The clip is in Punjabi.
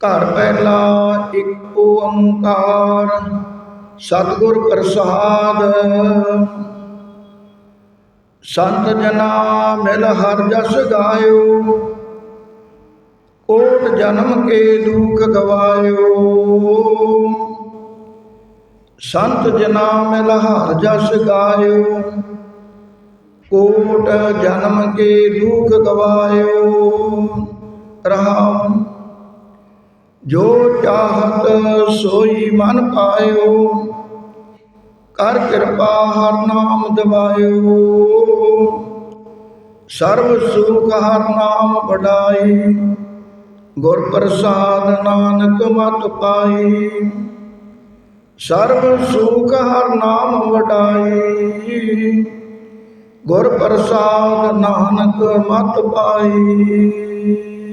ਘਰ ਪਹਿਲਾ ਇੱਕ ਓੰਕਾਰ, ਸਤਿਗੁਰ ਪ੍ਰਸਾਦ। ਸੰਤ ਜਨਾ ਮਿਲ ਹਰ ਜਸ ਗਾਇਓ, ਕੋਟ ਜਨਮ ਕੇ ਦੁਖ ਗਵਾਇਓ। ਸੰਤ ਜਨਾ ਮਿਲ ਹਰ ਜਸ ਗਾਇਓ, ਕੋਟ ਜਨਮ ਕੇ ਦੁਖ ਗਵਾਇਓ। ਰਹਾਉ ਜੋ ਚਾਹਤ ਸੋਈ ਮਨ ਪਾਇਓ, ਕਰ ਕਿਰਪਾ ਹਰ ਨਾਮ ਦਵਾਇਓ। ਸਰਬ ਸੁਖ ਹਰ ਨਾਮ ਵਡਾਈ, ਗੁਰ ਪ੍ਰਸਾਦ ਨਾਨਕ ਮਤ ਪਾਈ। ਸਰਬ ਸੁਖ ਹਰ ਨਾਮ ਵਡਾਈ, ਗੁਰ ਪ੍ਰਸਾਦ ਨਾਨਕ ਮਤ ਪਾਈ।